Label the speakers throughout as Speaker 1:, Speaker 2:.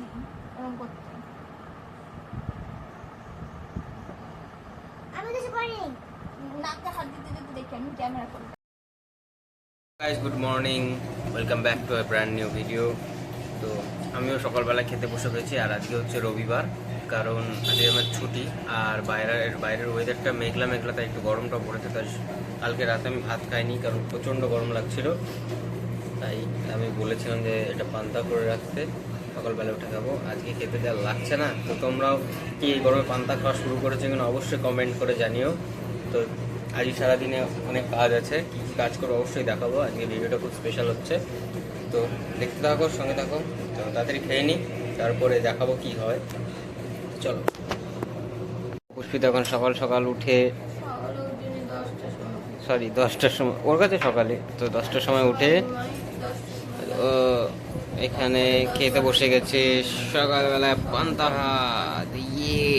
Speaker 1: শিখেছি ওরকম করতে
Speaker 2: আমি কিছু করিনি
Speaker 1: নাকটা হাত দিতে দিতে দেখি camera
Speaker 3: guys good morning welcome back to a brand new video তো আমিও সকালবেলা খেতে বসে গেছি আর আজকে হচ্ছে রবিবার, কারণ আজকে আমার ছুটি, আর বাইরের বাইরের ওয়েদারটা মেঘলা মেঘলা, তাই একটু গরমটা পড়েছে, তাই কালকে রাতে আমি ভাত খাইনি, কারণ প্রচণ্ড গরম লাগছিল। তাই আমি বলেছিলাম যে এটা পান্তা করে রাখতে। সকালবেলা উঠে খাব। আজকে খেতে যা লাগছে না তো তোমরাও কি এই গরমে পান্তা খাওয়া শুরু করেছ কিনা অবশ্যই কমেন্ট করে জানিও। তো আজকে সারাদিনে অনেক কাজ আছে কী কী কাজ করব অবশ্যই দেখাবো। আজকে ভিডিওটা খুব স্পেশাল হচ্ছে। তো দেখতে থাকো সঙ্গে থাকো। তো তাড়াতাড়ি খেয়ে নিই তারপরে দেখাবো কি হয়। চলো। পুষ্পিত এখন সকাল সকাল উঠে সরি দশটার সময় ওর কাছে সকালে। তো দশটার সময় উঠে এখানে খেতে বসে গেছে সকালবেলায় পান্তা ভাত ইয়ে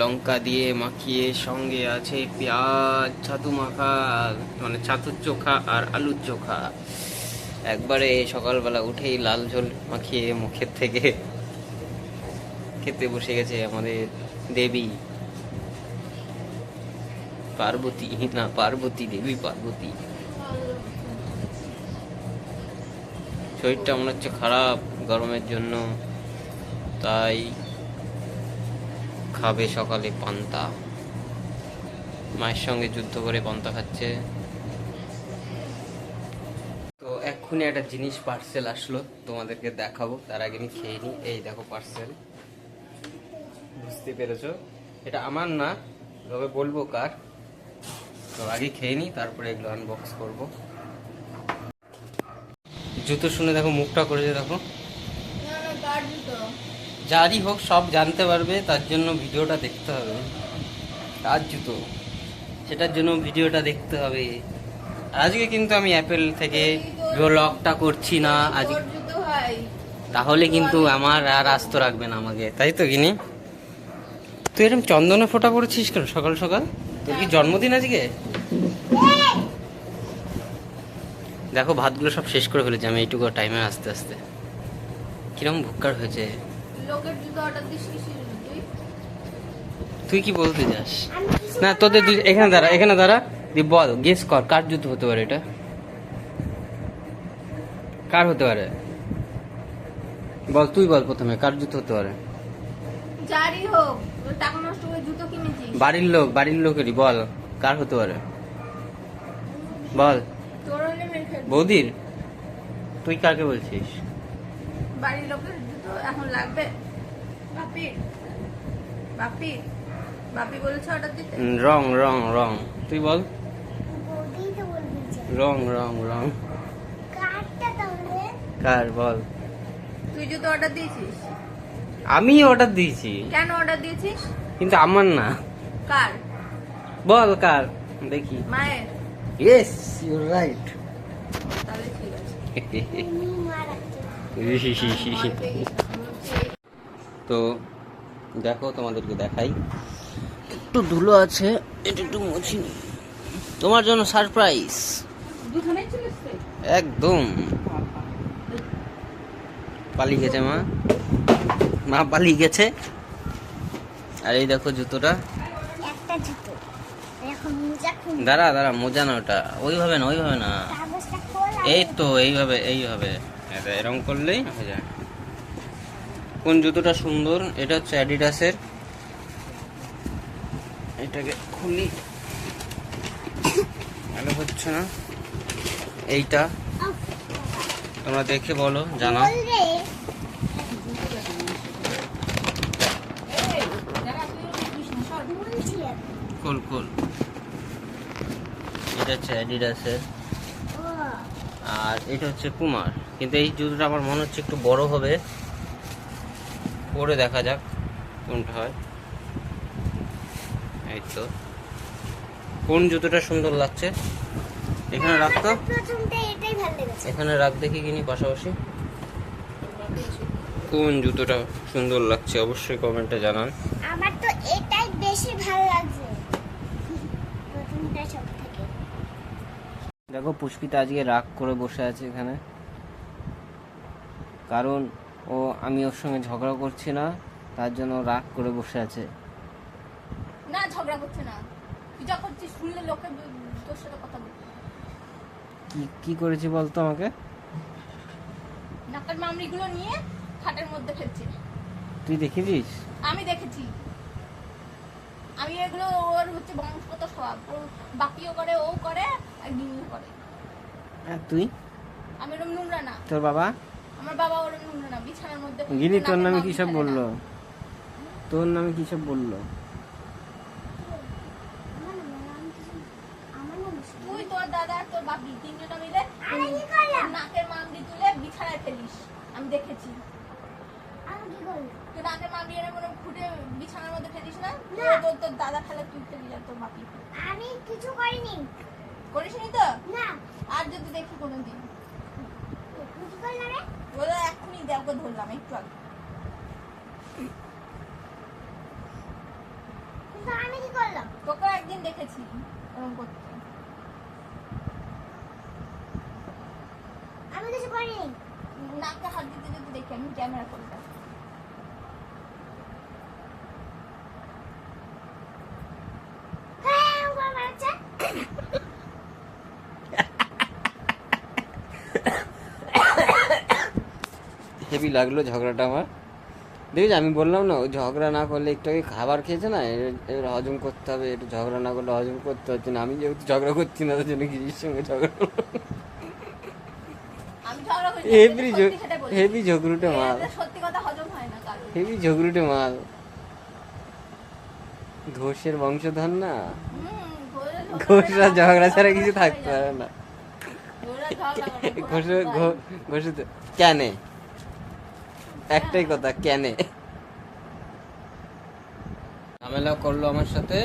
Speaker 3: লঙ্কা দিয়ে মাখিয়ে সঙ্গে আছে পেঁয়াজ, ছাতু মাখা মানে ছাতুর চোখা আর আলুর চোখা। একবারে সকালবেলা উঠেই লাল ঝোল মাখিয়ে মুখের থেকে খেতে বসে গেছে আমাদের দেবী। পার্বতী, না, পার্বতী দেবী, পার্বতী। শরীরটা মনে হচ্ছে খারাপ, গরমের জন্য। তাই খাবে সকালে পান্তা। মায়ের সঙ্গে যুদ্ধ করে পান্তা খাচ্ছে। তো এক্ষুনি একটা জিনিস পার্সেল আসলো, তোমাদেরকে দেখাবো। তার আগে আমি খেয়ে নিই। এই দেখো পার্সেল বুঝতে পেরেছ? এটা আমার না, তবে বলব কার। তো আগে খেয়ে নিই, তারপরে এগুলো আনবক্স করব। জুতো শুনে দেখো মুখটা করেছে দেখো। যারই হোক সব জানতে পারবে তার জন্য ভিডিওটা দেখতে হবে। কার জুতো। সেটার জন্য ভিডিওটা দেখতে হবে। আজকে কিন্তু আমি অ্যাপেল থেকে ব্লগটা করছি না আজ
Speaker 1: হয়
Speaker 3: তাহলে কিন্তু আমার আর আস্ত রাখবে না আমাকে তাই তো কিনি তুই এরকম চন্দনে ফোটা পড়েছিস কেন সকাল সকাল? তোর কি জন্মদিন আজকে? দেখো ভাতগুলো সব শেষ করে ফেলেছি আমি এইটুকু টাইমে আস্তে আস্তে। কিরম ভুক্কার হয়েছে।
Speaker 1: তুই?
Speaker 3: কি বলতে যাস? না তোদের এখানে দাঁড়া এখানে দাঁড়া। দি বল গেস কর কার জুতো হতে পারে এটা? কার হতে পারে? বল তুই বল প্রথমে কার জুতো হতে পারে?
Speaker 1: যারই হোক টাকা নষ্ট করে জুতো কিনেছিস।
Speaker 3: বাড়ির লোক বাড়ির লোকেরই বল কার হতে পারে? বল। বৌদির? তুই কাকে বলছিস?
Speaker 1: বাড়ির লোকের জুতো এখন লাগবে। বাপি বাপি বাপি বলেছে অর্ডার দিতে।
Speaker 3: রং রং রং। তুই বল।
Speaker 2: বৌদি তো বলবি
Speaker 3: রং রং রং। কার বল।
Speaker 1: তুই জুতো অর্ডার দিয়েছিস?
Speaker 3: আমি অর্ডার দিয়েছি।
Speaker 1: কেন অর্ডার দিয়েছিস?
Speaker 3: কিন্তু আমার না।
Speaker 1: কার?
Speaker 3: বল কার। দেখি।
Speaker 1: মায়ের।
Speaker 3: ইয়েস ইউর রাইট তো দেখো তোমাদেরকে দেখাই। একটু ধুলো আছে এটা একটু মুছি তোমার জন্য সারপ্রাইজ? একদম। পালিয়ে গেছে মা। মা পালিয়ে গেছে। আর এই দেখো জুতোটা
Speaker 2: একটা জুতো এখন মোজা খুন
Speaker 3: দাঁড়া দাঁড়া মোজা না ওটা। ওইভাবে না ওইভাবে না।
Speaker 2: খোল
Speaker 3: এই তো এইভাবে এইভাবে। এটা এরকম করলেই হয়ে যায়। কোন জুতোটা সুন্দর? এটা হচ্ছে অ্যাডিডাসের এটাকে খুলি। ভালো হচ্ছে না? এইটা। তোমরা দেখে বলো জানাও।
Speaker 2: খোল রে
Speaker 1: এই, দাঁড়া, তুই ওরকম করিস না, সর।
Speaker 2: বলছি এখন।
Speaker 3: কুল কুল এটা হচ্ছে অ্যাডিডাসের আর এটা হচ্ছে পুমার কিন্তু এই জুতোটা আমার মনে হচ্ছে একটু বড় হবে। পরে দেখা যাক কোনটা হয়। এই তো। কোন জুতোটা সুন্দর লাগছে? এখানে
Speaker 2: ভালো লেগেছে
Speaker 3: এখানে রাখ দেখি কিনি পাশাপাশি। কোন জুতোটা সুন্দর লাগছে অবশ্যই কমেন্টে জানান।
Speaker 2: আমার তো এটাই বেশি ভালো লাগছে প্রথমটা সব থেকে
Speaker 3: দেখো পুষ্পিতা আজকে রাগ করে বসে আছে এখানে। কারণ ও আমি ওর সঙ্গে ঝগড়া করছি না তার জন্য রাগ করে বসে আছে।
Speaker 1: না ঝগড়া করছে না। তুই যা করছিস শুনলে লোকে তোর সাথে কথা বলবে
Speaker 3: কি কি করেছি বলতো আমাকে?
Speaker 1: নাকের মামড়িগুলো নিয়ে খাটের মধ্যে ফেলছে।
Speaker 3: তুই দেখেছিস?
Speaker 1: আমি দেখেছি। আমি এগুলো ওর হচ্ছে বংশগত স্বভাব। ও বাপিও করে ও করে আর করে।
Speaker 3: আর তুই?
Speaker 1: আমি ওরম নোংরা না।
Speaker 3: তোর বাবা?
Speaker 1: আমার বাবা ওরম নোংরা না বিছানার মধ্যে
Speaker 3: গিনি তোর নামে কি সব বলল? তোর নামে কি সব বলল
Speaker 2: আমার নাম আমি কিছু- আমার নাম মুশকিল।
Speaker 1: তুই তোর দাদা আর তোর বাপি তিনজনে মিলে
Speaker 2: আমি কি করলাম?
Speaker 1: নাকের মামড়ি তুলে বিছানায় ফেলিস আমি দেখেছি
Speaker 2: আমি কি করলাম?
Speaker 1: তুই নাকের মামড়ি এনে কোনো খুঁটে বিছানার মধ্যে ফেলিস না
Speaker 2: না।
Speaker 1: তোর- তোর তোর দাদা ফেলে তুই ফেলি আর তোর বাপি
Speaker 2: আমি কিছু করিনি
Speaker 1: করিস নি তো
Speaker 2: না
Speaker 1: আর যদি দেখি কোনোদিন
Speaker 2: তুমি কি করলে রে
Speaker 1: ওরা এক্ষুনি দেবকে ধরলাম একটু আগে
Speaker 2: কিন্তু আমি কি করলাম
Speaker 1: তোকে একদিন দেখেছি এরকম করতে
Speaker 2: আমি কিছু করিনি।
Speaker 1: নাকে হাত দিতে যদি দেখি আমি ক্যামেরা
Speaker 2: হ্যাঁ
Speaker 3: হেভি লাগল ঝগড়াটা আমার। দেখেছি আমি বললাম না ঝগড়া না করলে একটু আগে খাবার খেয়েছে না এর হজম করতে হবে, একটু ঝগড়া না করলে হজম করতে হচ্ছে না। আমি যেহেতু ঝগড়া করছি না, তার জন্য গিরির সঙ্গে ঝগড়া হেভি। হেভি ঝগড়ুটে মাল।
Speaker 1: সত্যি কথা হজম হয় না
Speaker 3: হেভি ঝগড়ুটে মাল। ঘোষের বংশধর না? ঘোষরা ঝগড়া ছাড়া কিছু থাকতে পারে না। ঘোষে তো একটাই কথা কেনে? ঝামেলা করল আমার সাথে।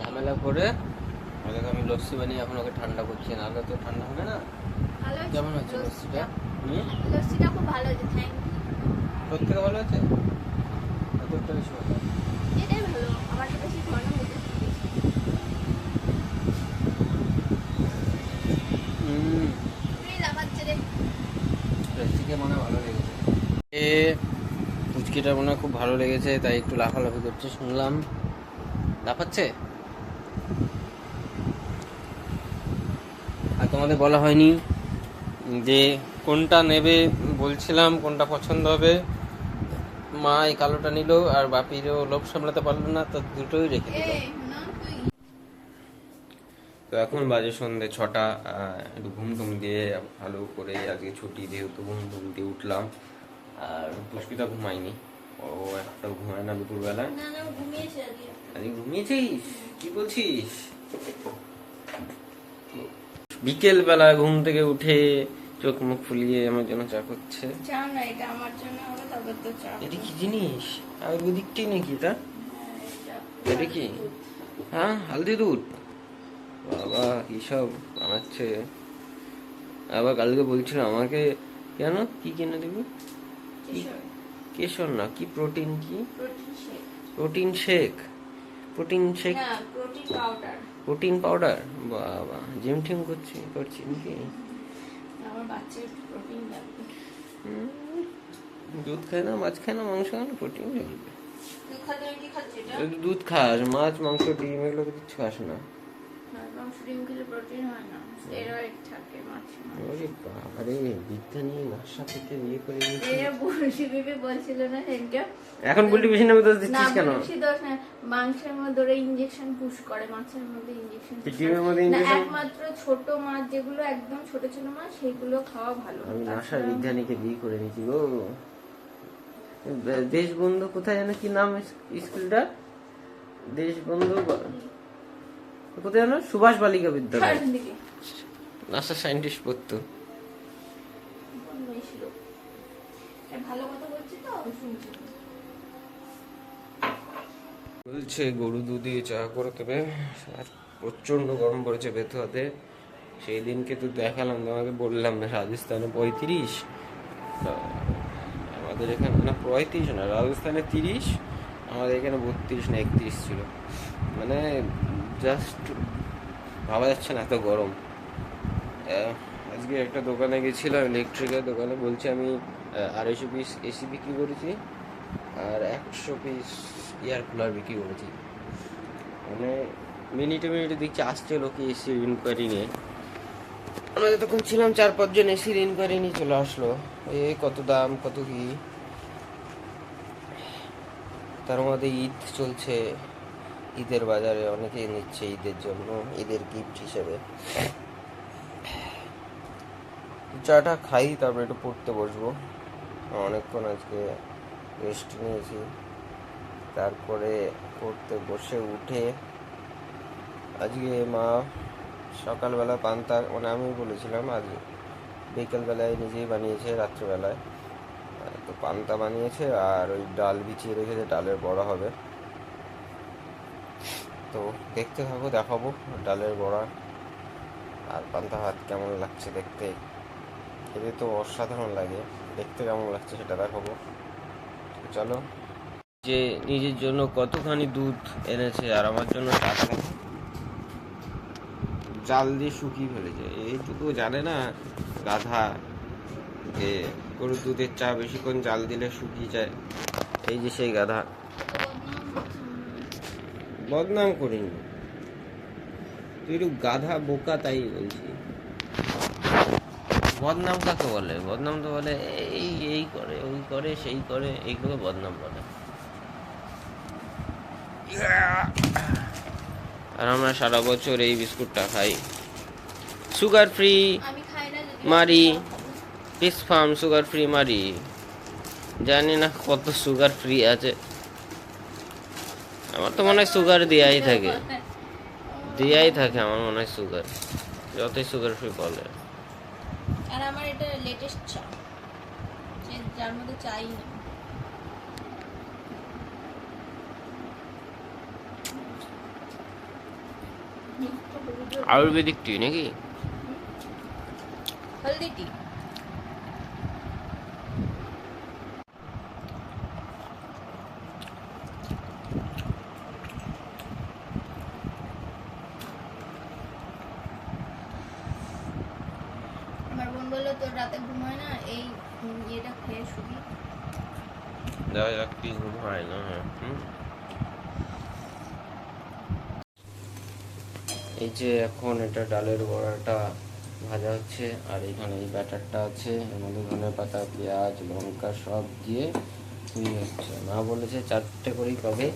Speaker 3: ঝামেলা করে ওদেরকে আমি লস্যি বানিয়ে এখন ওকে ঠান্ডা করছি নাহলে তো ঠান্ডা হবে না। কেমন হচ্ছে লস্যিটা?
Speaker 1: লস্যিটা? খুব ভালো হয়েছে থ্যাংক
Speaker 3: তোর থেকে ভালো আছে তোরটা বেশি ভালো
Speaker 1: এটাই ভালো আমার বেশি।
Speaker 3: হুম।
Speaker 1: তুই লাফাচ্ছে
Speaker 3: ভালো লেগেছে। এ পুচকিটা মনে হয় খুব ভালো লেগেছে তাই একটু লাফালাফি করছে শুনলাম। লাফাচ্ছে আর তোমাদের বলা হয়নি যে কোনটা নেবে বলছিলাম কোনটা পছন্দ হবে। মা এই কালোটা নিল আর বাপিরও লোভ সামলাতে পারল না তো দুটোই রেখে দিল। তো এখন বাজে সন্ধে ছটা একটু ঘুম টুম দিয়ে ভালো করে আজকে ছুটি যেহেতু ঘুম টুম দিয়ে উঠলাম আর পুষ্পিতা ঘুমায়নি। ও একটা ঘুমায় না
Speaker 1: আজকে।
Speaker 3: আজকে ঘুমিয়েছিস? কি বলছিস? বিকেল বেলা ঘুম থেকে উঠে চোখ মুখ ফুলিয়ে আমার জন্য চা করছে।
Speaker 1: চা না এটা আমার জন্য হবে তবে তো চা
Speaker 3: এটা কি জিনিস? আয়ুর্বেদিকটি নাকি এটা? এটা কি? হ্যাঁ হালদি দুধ। বাবা এইসব বানাচ্ছে। আবার কালকে বলছিল আমাকে কেন? কি কিনে দিবি কেশর। না কি প্রোটিন কি?
Speaker 1: Protein shake.
Speaker 3: Protein shake. Protein
Speaker 1: powder.
Speaker 3: Protein powder? বাবা জিম টিম করছি করছি নাকি?
Speaker 1: আমার বাচ্চার প্রোটিন লাগবে
Speaker 3: দুধ খায় না মাছ খায় না মাংস খায় না প্রোটিন একটু দুধ খাস মাছ মাংস ডিম এগুলো কিছু খাস না।
Speaker 1: মাছ ডিম খেলে প্রোটিন হয় না স্টেরয়েড থাকে মাছ
Speaker 3: ওরে বাবারে বিদ্যা নিয়ে নাশা থেকে বিয়ে করে নিয়েছি।
Speaker 1: এ বলছি বিবি বলছিল না সেদিনকে
Speaker 3: এখন বললি বেশি নামে দোষ দিচ্ছিস কেন?
Speaker 1: বলছি দোষ না মাংসের মধ্যে ওরা ইনজেকশন পুশ করে মাছের মধ্যে ইনজেকশন
Speaker 3: ডিমের মধ্যে
Speaker 1: না একমাত্র ছোট মাছ যেগুলো একদম ছোট ছোট মাছ সেগুলো খাওয়া ভালো।
Speaker 3: আমি বিজ্ঞানীকে বিয়ে করে নিয়েছি গো। দেশবন্ধু কোথায় জানো কি নাম স্কুলটা দেশবন্ধু কোথায় জানো? সুভাষ বালিকা বিদ্যালয়।
Speaker 1: দিকে
Speaker 3: সায়েন্টিস্ট পড়তো।
Speaker 1: বলছি তো? শুনছি।
Speaker 3: বলছে গরু দুধ দিয়ে চা করে দেবে। আর প্রচণ্ড গরম পড়েছে বেতুয়াতে সেই দিনকে তো দেখালাম তোমাকে বললাম না রাজস্থানে পঁয়ত্রিশ। তা আমাদের এখানে না পঁয়ত্রিশ না রাজস্থানে তিরিশ আমাদের এখানে বত্রিশ না একত্রিশ ছিল। মানে জাস্ট ভাবা যাচ্ছে না, এত গরম। আজকে একটা দোকানে গেছিলাম, ইলেকট্রিকের দোকানে, বলছি আমি আড়াইশো পিস এসি বিক্রি করেছি, আর একশো পিস এয়ার কুলার বিক্রি করেছি। মানে মিনিটে মিনিটে দেখছি আসছে লোকে এসির ইনকোয়ারি নিয়ে। আমরা যতক্ষণ ছিলাম চার পাঁচজন এসির ইনকোয়ারি নিয়ে চলে আসলো। এই কত দাম, কত কি? তার মধ্যে ঈদ চলছে। ঈদের বাজারে অনেকেই নিচ্ছে ঈদের জন্য, ঈদের গিফট হিসেবে। চাটা খাই, তারপরে একটু পড়তে বসবো। অনেকক্ষণ আজকে রেস্ট নিয়েছি। তারপরে পড়তে বসে উঠে আজকে মা সকালবেলা পান্তা মানে আমি বলেছিলাম আজ বিকেলবেলায় নিজেই বানিয়েছে, রাত্রেবেলায়। তো পান্তা বানিয়েছে আর ওই ডাল বিছিয়ে রেখেছে, ডালের বড়া হবে। তো দেখতে থাকো, দেখাবো ডালের বড়া আর পান্তা ভাত কেমন লাগছে দেখতে। খেতে তো অসাধারণ লাগে, দেখতে কেমন লাগছে সেটা দেখাবো। চলো। যে নিজের জন্য কতখানি দুধ এনেছে আর আমার জন্য জাল দিয়ে শুকিয়ে ফেলেছে, এইটুকু জানে না গাধা যে গরুর দুধের চা বেশিক্ষণ জাল দিলে শুকিয়ে যায়। এই যে সেই গাধা। বদনাম করিনি। তুই একটু গাধা বোকা তাই বলছি। বদনাম কাকে বলে? বদনাম তো বলে এই এই করে ওই করে সেই করে এইগুলোকে বদনাম বলে। আর আমরা সারা বছর এই বিস্কুটটা খাই। Sugar free Marie. পিস ফার্ম সুগার ফ্রি মারি। জানি না কত সুগার ফ্রি আছে। আমার তো মনে হয় সুগার দেয়াই থাকে। দেয়াই থাকে আমার মনে হয় সুগার যতই সুগার ফ্রি বলে।
Speaker 1: আর আমার এটা লেটেস্ট চা। যে যার মধ্যে চাই না।
Speaker 3: আয়ুর্বেদিক টি নাকি?
Speaker 1: হলদি টি আমার বোন বলল তোর রাতে ঘুম হয় না এই উম, ইয়েটা খেয়ে শুবি
Speaker 3: দেখা যাক কি ঘুম হয় না হয় হুম? এই যে এখন এটা ডালের বড়াটা ভাজা হচ্ছে আর এখানে এই ব্যাটারটা আছে এর মধ্যে ধনে পাতা পেঁয়াজ লঙ্কা সব দিয়ে তৈরি হচ্ছে মা বলেছে চারটে করেই পাবে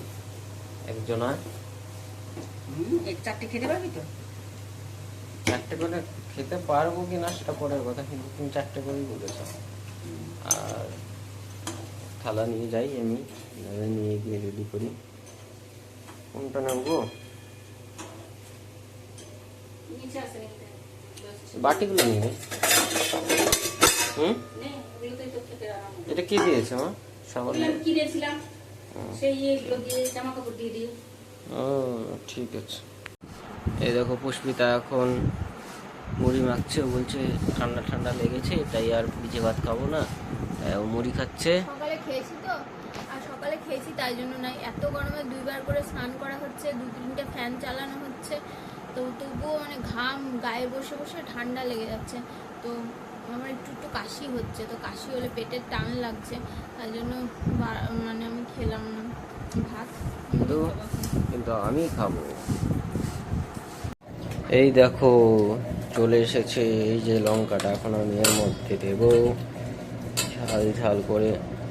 Speaker 3: একজনা।
Speaker 4: চারটে খেতে পারবি তো?
Speaker 3: চারটে করে খেতে পারব কি না সেটা পরের কথা কিন্তু তুমি চারটে করেই বলেছ। আর থালা নিয়ে যাই আমি নিয়ে গিয়ে রেডি করি। কোনটা নেব বাটিগুলো নিয়ে হুম?
Speaker 4: ওগুলোতেই তো খেতে আরাম হবে।
Speaker 3: এটা কি দিয়েছে মা? সকালে
Speaker 4: কিনেছিলাম। সেই ইয়েগুলো দিয়ে জামা কাপড় দিয়ে দিয়ে
Speaker 3: ও ঠিক আছে। এই দেখো পুষ্পিতা এখন মুড়ি মাখছে ও বলছে ঠান্ডা ঠান্ডা লেগেছে তাই আর ভিজে ভাত খাব না। তাই ও মুড়ি খাচ্ছে।
Speaker 1: সকালে খেয়েছি তো আর সকালে খেয়েছি তাই জন্য নয়। এত গরমে দুইবার করে স্নান করা হচ্ছে দু তিনটে ফ্যান চালানো হচ্ছে। তো তবুও মানে ঘাম গায়ে বসে বসে ঠান্ডা লেগে যাচ্ছে। তো আমার একটু একটু কাশি হচ্ছে, তো কাশি হলে পেটের টান লাগছে তাই জন্য মানে আমি খেলাম না ভাত।
Speaker 3: কিন্তু কিন্তু আমি খাব। এই দেখো, চলে এসেছে এই যে লঙ্কাটা, এখন আমি এর মধ্যে দেবো। ঝাল ঝাল করে।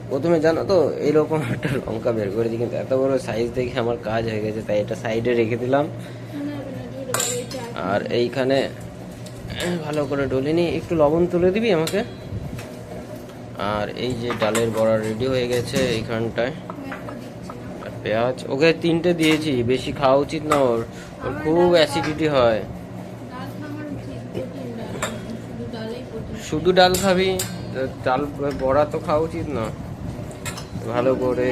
Speaker 3: প্রথমে জানো তো, এইরকম একটা লঙ্কা বের করে দিই, কিন্তু এত বড় সাইজ দেখে আমার কাজ হয়ে গেছে, তাই এটা সাইডে রেখে দিলাম। আর এইখানে ভালো করে ডলে নিই একটু লবণ তুলে দিবি আমাকে। আর এই যে ডালের বড়া রেডি হয়ে গেছে এইখানটায়। আর পেঁয়াজ, ওকে তিনটে দিয়েছি, বেশি খাওয়া উচিত না ওর। ওর খুব অ্যাসিডিটি হয়।
Speaker 1: শুধু
Speaker 3: ডাল খাবি ডাল, বড়া তো খাওয়া উচিত না। ভালো করে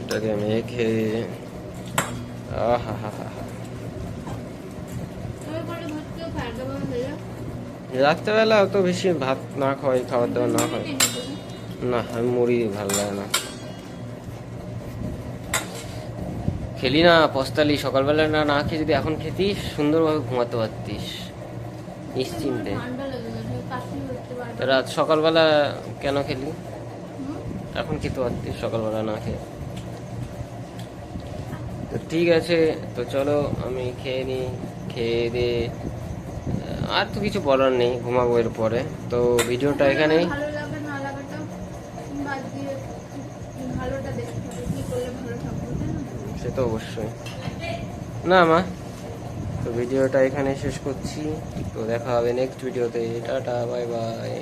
Speaker 3: এটাকে মেখে রাত্রেবেলা অত বেশি ভাত না খাওয়াই খাবার দাবার না খাই না আমি মুড়ি ভালো লাগে না। খেলি না পস্তালি। সকালবেলা না না খেয়ে যদি এখন খেতিস সুন্দরভাবে ঘুমাতে পারতিস। নিশ্চিন্তে। রাত সকালবেলা কেন খেলি? এখন খেতে পারতিস সকালবেলা না খেয়ে। তো ঠিক আছে তো চলো আমি খেয়ে নিই খেয়ে দিয়ে আর তো কিছু বলার নেই ঘুমাবো এর পরে। তো ভিডিওটা এখানেই? সে তো অবশ্যই। না মা তো ভিডিওটা এখানে শেষ করছি। তো দেখা হবে নেক্সট ভিডিওতে টাটা বাই বাই